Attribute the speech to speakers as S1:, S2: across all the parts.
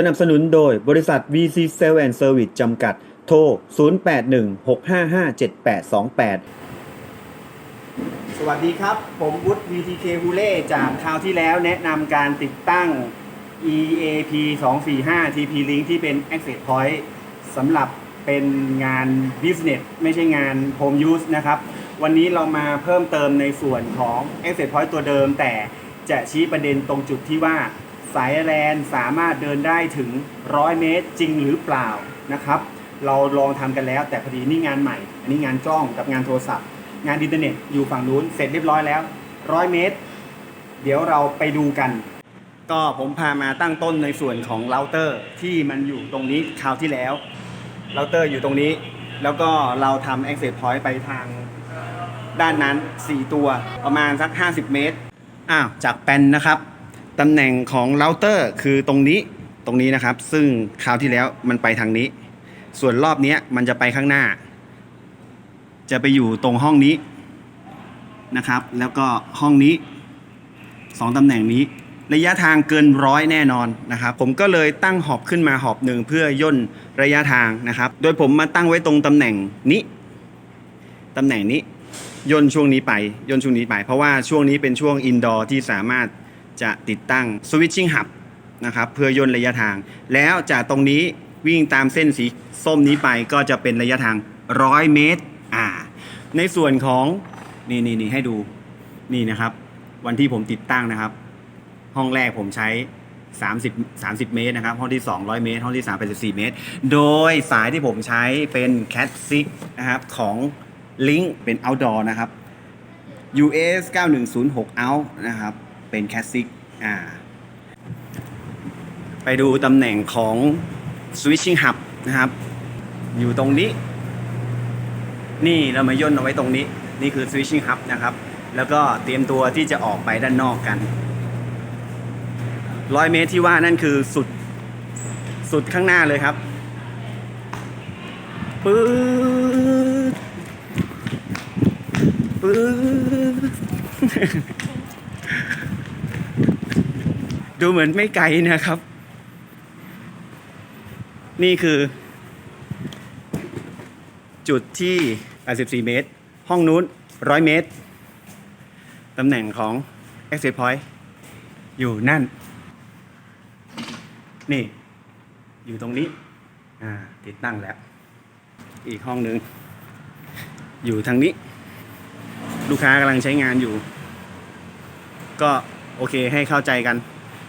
S1: สนับสนุนโดยบริษัท VC Sell and Service จำกัด โทร 0816557828
S2: สวัสดีครับ ผมวุฒิ VTK ฮูเล่จากคราวที่แล้วแนะนำการติดตั้ง EAP 245 TP Link ที่เป็น Access Point สำหรับเป็นงาน Business ไม่ใช่งาน Home Use นะครับ วันนี้เรามาเพิ่มเติมในส่วนของ Access Point ตัวเดิม แต่จะชี้ประเด็นตรงจุดที่ว่า สายแลนสามารถเดินได้ถึง 100 เมตรจริงหรือเปล่านะครับ เราลองทำกันแล้วแต่พอดีนี่งานใหม่ อันนี้งานกล้องกับงานโทรศัพท์ งานอินเทอร์เน็ตอยู่ฝั่งนู้นเสร็จเรียบร้อยแล้วร้อยเมตร เดี๋ยวเราไปดูกัน ก็ผมพามาตั้งต้นในส่วนของเราเตอร์ที่มันอยู่ตรงนี้คราวที่แล้วเราเตอร์อยู่ตรงนี้ แล้วก็เราทำ access point ไปทางด้านนั้น 4 ตัวประมาณสัก 50 เมตรอ้าวจากแปนนะครับ ตำแหน่งของเราเตอร์คือตรงนี้ตรงนี้นะครับ ซึ่งคราวที่แล้วมันไปทางนี้ ส่วนรอบนี้มันจะไปข้างหน้า จะไปอยู่ตรงห้องนี้นะครับ แล้วก็ห้องนี้สองตำแหน่งนี้ ระยะทางเกินร้อยแน่นอนนะครับ ผมก็เลยตั้งหอบขึ้นมาหอบหนึ่งเพื่อย่นระยะทางนะครับ โดยผมมาตั้งไว้ตรงตำแหน่งนี้ตำแหน่งนี้ย่นช่วงนี้ไปย่นช่วงนี้ไป เพราะว่าช่วงนี้เป็นช่วงอินดอร์ที่สามารถ จะติดตั้งสวิตชิ่งหับนะครับเพื่อย่นระยะทาง แล้วจากตรงนี้วิ่งตามเส้นสีส้มนี้ไปก็จะเป็นระยะทางร้อยเมตรอ่าในส่วนของนี่นี่นี่ให้ดูนี่นะครับ วันที่ผมติดตั้งนะครับ ห้องแรกผมใช้ 30 30 เมตรนะครับ ห้องที่ 200 เมตร ห้องที่ 3 84 เมตร โดยสายที่ผมใช้เป็น Cat 6นะครับของ Link เป็น outdoor นะครับ US 9106 out นะครับ เป็น Cat 6อ่าไปดูตำแหน่งของ switching hub นะครับ อยู่ตรงนี้ นี่เรามาย่นเอาไว้ตรงนี้ นี่คือ switching hub นะครับ แล้วก็เตรียมตัวที่จะออกไปด้านนอกกันร้อยเมตรที่ว่านั่นคือสุดสุดข้างหน้าเลยครับปื๊ดปื๊ด ดูเหมือนไม่ไกลนะครับ นี่คือ จุดที่ 84 เมตร ห้องนู้น 100 เมตร ตำแหน่งของ exit point อยู่นั่น นี่ อยู่ตรงนี้ อ่า ติดตั้งแล้ว อีกห้องหนึ่ง อยู่ทางนี้ ลูกค้ากำลังใช้งานอยู่ ก็โอเคให้เข้าใจกัน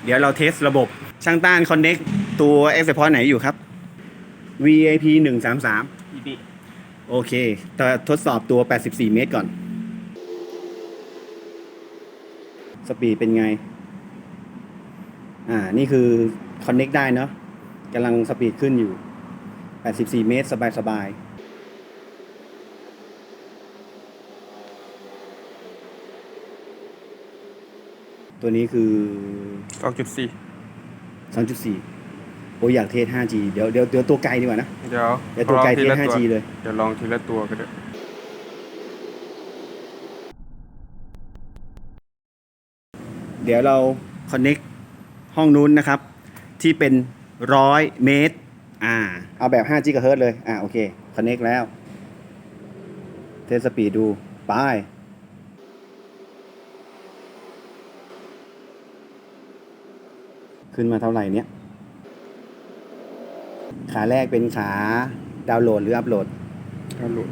S2: เดี๋ยวเราเทสระบบช่างต้าน connect ตัว exit point ไหนอยู่ครับ VAP 133 EP โอเคแต่ทดสอบตัว 84 เมตรก่อน สปีดเป็นไง อ่า นี่คือ connect ได้เนาะกำลังสปีดขึ้นอยู่ 84 เมตร สบายสบาย ตัวนี้คือ
S3: สองจุดสี่
S1: 2.4โอ้ยอยากเทส 5G เดี๋ยวเดี๋ยวเดี๋ยวตัวไกลดีกว่านะ
S3: เดี๋ยว
S1: เดี๋ยวตัวไกล
S3: ลอง
S1: เท
S3: ที
S1: ส
S3: ละตัว
S1: 5G เลย
S3: เดี๋ยวลองทีละตัวก็ได้
S1: เดี๋ยวเรา connect ห้องนู้นนะครับ ที่เป็นร้อยเมตร อ่า เอาแบบ 5 g h z เลย อ่าโอเค connect แล้ว เทสสปีดดู ไป ขึ้นมาเท่าไหร่เนี้ยขาแรกเป็นขาดาวน์โหลดหรืออัปโหลด
S3: อัพโหลด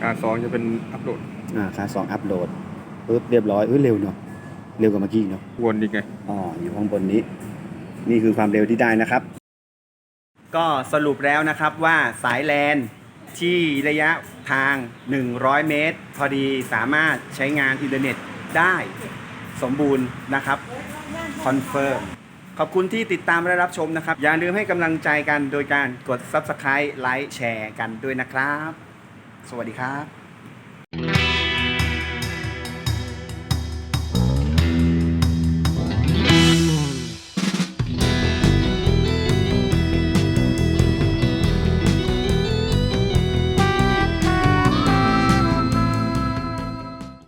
S3: ขาสองจะเป็นอัพโหลด
S1: อ่าขาสองอัปโหลดปุ๊บเรียบร้อยเอ้ยเร็วเนาะเร็วกว่าเมื่อกี้เนาะ
S3: วนอีกไง
S1: อ๋ออยู่ข้างบนนี้ นี่คือความเร็วที่ได้นะครับ ก็สรุปแล้วนะครับว่าสายแลนที่ระยะทาง 100 เมตร พอดีสามารถใช้งานอินเทอร์เน็ตได้ สมบูรณ์นะครับคอนเฟิร์มขอบคุณที่ติดตามและรับชมนะครับ อย่าลืมให้กำลังใจกันโดยการกด Subscribe ไลค์แชร์กันด้วยนะครับ สวัสดีครับ